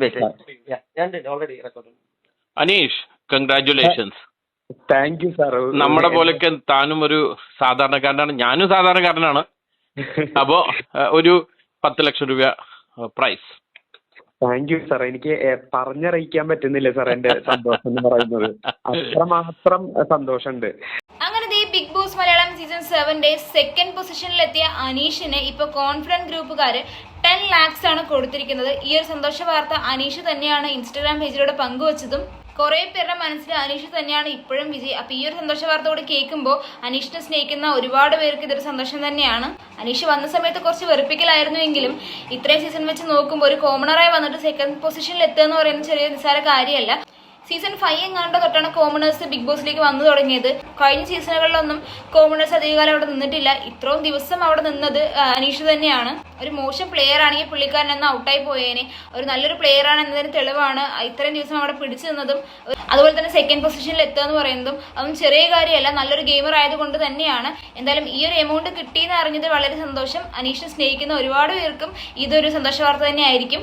Already record Aneesh congratulations thank you sir നമ്മുടെ പോലൊക്കെ താനും ഒരു സാധാരണക്കാരനാണ്. ഞാനും സാധാരണക്കാരനാണ്. അപ്പോ ഏഹ്, ഒരു പത്ത് ലക്ഷം രൂപ പ്രൈസ് താങ്ക് യു സാർ എനിക്ക് പറഞ്ഞറിയിക്കാൻ പറ്റുന്നില്ല സാർ എന്റെ സന്തോഷം എന്ന് പറയുന്നത്. അത്രമാത്രം സന്തോഷമുണ്ട്. മലയാളം സീസൺ സെവന്റെ സെക്കൻഡ് പൊസിഷനിലെത്തിയ അനീഷിന് ഇപ്പൊ കോൺഫിഡന്റ് ഗ്രൂപ്പുകാര് ടെൻ ലാക്സ് ആണ് കൊടുത്തിരിക്കുന്നത്. ഈ ഒരു സന്തോഷ വാർത്ത അനീഷ് തന്നെയാണ് ഇൻസ്റ്റാഗ്രാം പേജിലൂടെ പങ്കുവച്ചതും. കുറെ പേരുടെ മനസ്സിൽ അനീഷ് തന്നെയാണ് ഇപ്പോഴും വിജയ്. അപ്പൊ ഈ ഒരു സന്തോഷ വാർത്ത കൂടി കേൾക്കുമ്പോൾ അനീഷിനെ സ്നേഹിക്കുന്ന ഒരുപാട് പേർക്ക് ഇതൊരു സന്തോഷം തന്നെയാണ്. അനീഷ് വന്ന സമയത്ത് കുറച്ച് വെറുപ്പിക്കലായിരുന്നുവെങ്കിലും ഇത്രയും സീസൺ വെച്ച് നോക്കുമ്പോൾ ഒരു കോമണറായി വന്നിട്ട് സെക്കൻഡ് പൊസിഷനിൽ എത്തുക എന്ന് പറയുന്നത് ചെറിയ നിസ്സാര കാര്യമല്ല. സീസൺ ഫൈവ് എങ്ങാണ്ട് തൊട്ടാണ് കോമണേഴ്സ് ബിഗ് ബോസിലേക്ക് വന്നു തുടങ്ങിയത്. കഴിഞ്ഞ സീസണുകളിലൊന്നും കോമണേഴ്സ് അധികകാലം അവിടെ നിന്നിട്ടില്ല. ഇത്രയും ദിവസം അവിടെ നിന്നത് അനീഷ് തന്നെയാണ്. ഒരു മോശം പ്ലെയർ ആണെങ്കിൽ പുള്ളിക്കാരൻ എന്ന ഔട്ടായി പോയേനെ. ഒരു നല്ലൊരു പ്ലെയർ ആണ് എന്നതിന് തെളിവാണ്. ഇത്രയും ദിവസം അവിടെ പിടിച്ചു നിന്നതും അതുപോലെ തന്നെ സെക്കൻഡ് പൊസിഷനിൽ എത്തുക എന്ന് പറയുന്നതും അതും ചെറിയ കാര്യമല്ല നല്ലൊരു ഗെയിമർ ആയതുകൊണ്ട് തന്നെയാണ്. എന്തായാലും ഈ ഒരു എമൗണ്ട് കിട്ടിയെന്ന് അറിഞ്ഞത് വളരെ സന്തോഷം. അനീഷിനെ സ്നേഹിക്കുന്ന ഒരുപാട് പേർക്കും ഇതൊരു സന്തോഷ വാർത്ത തന്നെ ആയിരിക്കും